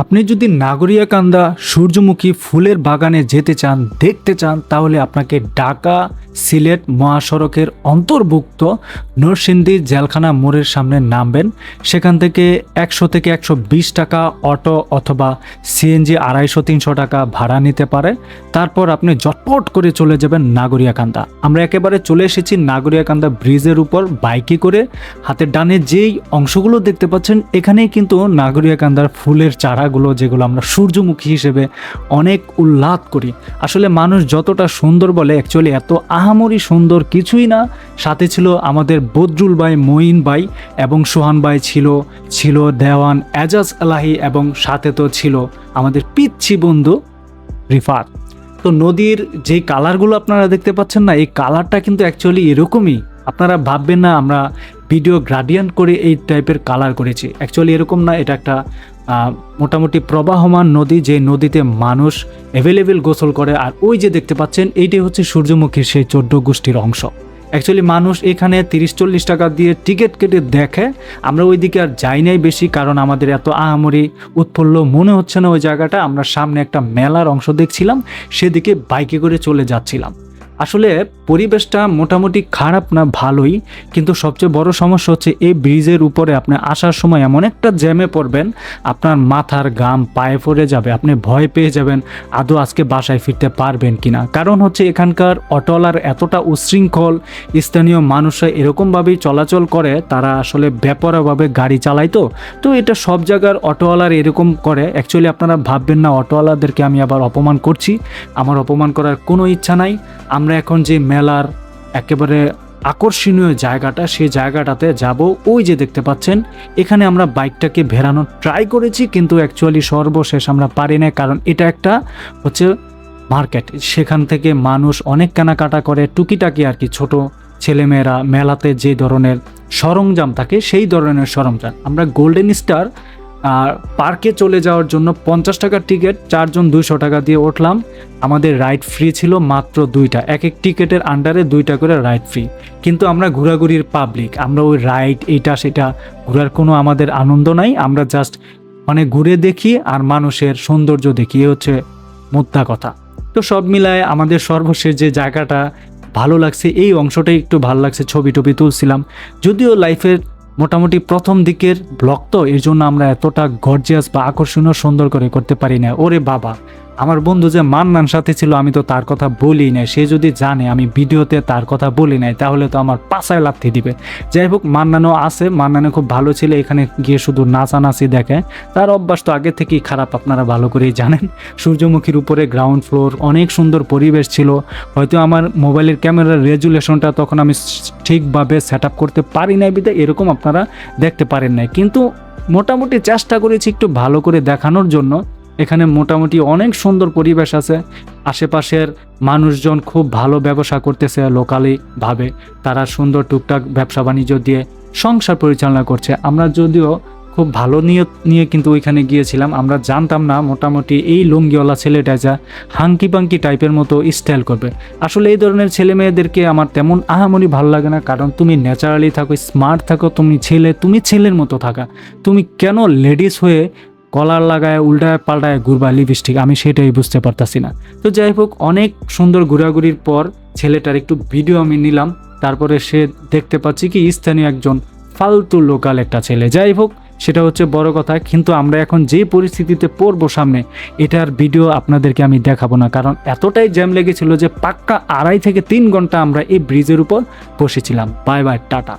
আপনি যদি নাগরিয়াকান্দা সূর্যমুখী ফুলের বাগানে যেতে চান, দেখতে চান, তাহলে আপনাকে ঢাকা সিলেট মহাসড়কের অন্তর্ভুক্ত নরসিংদী জেলখানা মোড়ের সামনে নামবেন। সেখান থেকে একশো থেকে একশো বিশ টাকা অটো অথবা সিএনজি আড়াইশো, তিনশো টাকা ভাড়া নিতে পারে। তারপর আপনি জটপট করে চলে যাবেন নাগরিয়াকান্দা আমরা একেবারে চলে এসেছি নাগরিয়াকান্দা ব্রিজের উপর বাইকে করে। হাতের ডানে যেই অংশগুলো দেখতে পাচ্ছেন, এখানেই কিন্তু নাগরিয়াকান্দার ফুলের চারাগুলো যেগুলো আমরা সূর্যমুখী হিসেবে অনেক উল্লাদ করি। আসলে মানুষ যতটা সুন্দর বলে অ্যাকচুয়ালি এত আহামরি সুন্দর কিছুই না। সাথে ছিল আমাদের বদরুল ভাই, মঈন ভাই এবং সোহান ভাই ছিল ছিল দেওয়ান এজাজ আলাহি এবং সাথে তো ছিল আমাদের পিচ্ছি বন্ধু রিফাত। তো নদীর যে কালারগুলো আপনারা দেখতে পাচ্ছেন না, এই কালারটা কিন্তু অ্যাকচুয়ালি এরকমই। আপনারা ভাববেন না, আমরা ভিডিও গ্রাডিয়ান্ট করে এই টাইপের কালার করেছি। অ্যাকচুয়ালি এরকম না, এটা একটা মোটামুটি প্রবাহমান নদী যে নদীতে মানুষ অ্যাভেলেবেল গোসল করে। আর ওই যে দেখতে পাচ্ছেন, এইটাই হচ্ছে সূর্যমুখীর সেই চোদ্দ গোষ্ঠীর অংশ। অ্যাকচুয়ালি মানুষ এখানে তিরিশ চল্লিশ টাকা দিয়ে টিকিট কেটে দেখে। আমরা ওই দিকে আর যাই নাই বেশি, কারণ আমাদের এত আহামরি উৎফুল্ল মনে হচ্ছে না ওই জায়গাটা। আমরা সামনে একটা মেলার অংশ দেখছিলাম, সেদিকে বাইকে করে চলে যাচ্ছিলাম। আসলে পরিবেশটা মোটামুটি খারাপ না, ভালোই। কিন্তু সবচেয়ে বড় সমস্যা হচ্ছে এই ব্রিজের উপরে আপনি আসার সময় এমন একটা জ্যামে পড়বেন, আপনার মাথার গাম পায়ে পড়ে যাবে, আপনি ভয় পেয়ে যাবেন আদৌ আজকে বাসায় ফিরতে পারবেন কিনা। কারণ হচ্ছে এখানকার অটোলার এতটা উচ্ছৃঙ্খল স্থানীয় মানুষরা এরকমভাবেই চলাচল করে, তারা আসলে ব্যাপারভাবে গাড়ি চালায় তো। তো এটা সব জায়গার অটোওয়ালার এরকম করে। অ্যাকচুয়ালি আপনারা ভাববেন না, অটোওয়ালাদেরকে আমি আবার অপমান করছি। আমার অপমান করার কোনো ইচ্ছা নাই। আমরা এখন যে মেলার একেবারে আকর্ষণীয় জায়গাটা সেই জায়গাটাতে যাব, ওই যে দেখতে পাচ্ছেন, এখানে আমরা বাইকটাকে ভেরানোর ট্রাই করেছি, কিন্তু অ্যাকচুয়ালি সর্বশেষ আমরা পারি না কারণ এটা একটা হচ্ছে মার্কেট সেখান থেকে মানুষ অনেক কেনাকাটা করে, টুকিটাকি আর কি, ছোট ছেলেমেয়েরা মেলাতে যে ধরনের সরঞ্জাম থাকে, সেই ধরনের সরঞ্জাম। আমরা গোল্ডেন স্টার আর পার্কে চলে যাওয়ার জন্য পঞ্চাশ টাকার টিকিট চারজন দুইশো টাকা দিয়ে উঠলাম। আমাদের রাইড ফ্রি ছিল মাত্র দুইটা। এক এক টিকিটের আন্ডারে দুইটা করে রাইড ফ্রি কিন্তু আমরা ঘোরাঘুরির পাবলিক আমরা ওই রাইড এইটা সেটা ঘোরার কোনো আমাদের আনন্দ নাই। আমরা জাস্ট মানে ঘুরে দেখি আর মানুষের সৌন্দর্য দেখি। এ হচ্ছে মুদ্রা কথা। তো সব মিলায় আমাদের সর্বশেষ যে জায়গাটা ভালো লাগছে, এই অংশটাই একটু ভালো লাগছে, ছবি টবি তুলছিলাম। যদিও লাইফের মোটামুটি প্রথম দিকের ব্লক তো, এর জন্য আমরা এতটা গর্জিয়াস বা আকর্ষণীয় সুন্দর করে করতে পারি না। ওরে বাবা। আমার বন্ধু যে মান্নান সাথে ছিল, আমি তো তার কথা বলি নাই। সে যদি জানে, আমি ভিডিওতে তার কথা বলি নাই, তাহলে তো আমার পাশায় লাথি দিবে। যাই হোক, মান্নানও আছে, মান্নানে খুব ভালো ছিল, এখানে গিয়ে শুধু নাচানাচি দেখে। তার অভ্যাস তো আগে থেকেই খারাপ, আপনারা ভালো করেই জানেন। সূর্যমুখীর উপরে গ্রাউন্ড ফ্লোর অনেক সুন্দর পরিবেশ ছিল। হয়তো আমার মোবাইলের ক্যামেরার রেজুলেশনটা তখন আমি ঠিকভাবে সেট করতে পারি নাই বিধে এরকম আপনারা দেখতে পারেন নাই। কিন্তু মোটামুটি চেষ্টা করেছি একটু ভালো করে দেখানোর জন্য। এখানে মোটামুটি অনেক সুন্দর পরিবেশ আছে। আশেপাশের মানুষজন খুব ভালো ব্যবসা করতেছে লোকালি ভাবে। তারা সুন্দর টুকটাক ব্যবসা বাণিজ্য দিয়ে সংসার পরিচালনা করছে। আমরা যদিও খুব ভালো নিয়ত নিয়ে কিন্তু ওইখানে গিয়েছিলাম। আমরা জানতাম না মোটামুটি এই লুঙ্গিওয়ালা ছেলেটা যা হাঙ্কি পাঙ্কি টাইপের মতো স্টাইল করবে। আসলে এই ধরনের ছেলে মেয়েদেরকে আমার তেমন আহামরি ভালো লাগে না। কারণ তুমি ন্যাচারালি থাকো স্মার্ট থাকো, তুমি ছেলে, তুমি ছেলের মতো থাকা। তুমি কেন লেডিস হয়ে কলার লাগায়, উল্টায় পাল্টায় ঘুরবা লিপস্টিক আমি সেটাই বুঝতে পারতাছি না। তো যাই হোক, অনেক সুন্দর ঘোরাঘুরির পর ছেলেটার একটু ভিডিও আমি নিলাম। তারপরে সে দেখতে পাচ্ছি কি, স্থানীয় একজন ফালতু লোকাল একটা ছেলে। যাই হোক, সেটা হচ্ছে বড় কথা, কিন্তু আমরা এখন যে পরিস্থিতিতে পড়ব সামনে, এটার ভিডিও আপনাদেরকে আমি দেখাবো না, কারণ এতটাই জ্যাম লেগেছিল যে পাক্কা আড়াই থেকে তিন ঘণ্টা আমরা এই ব্রিজের উপর বসেছিলাম। Bye bye tata.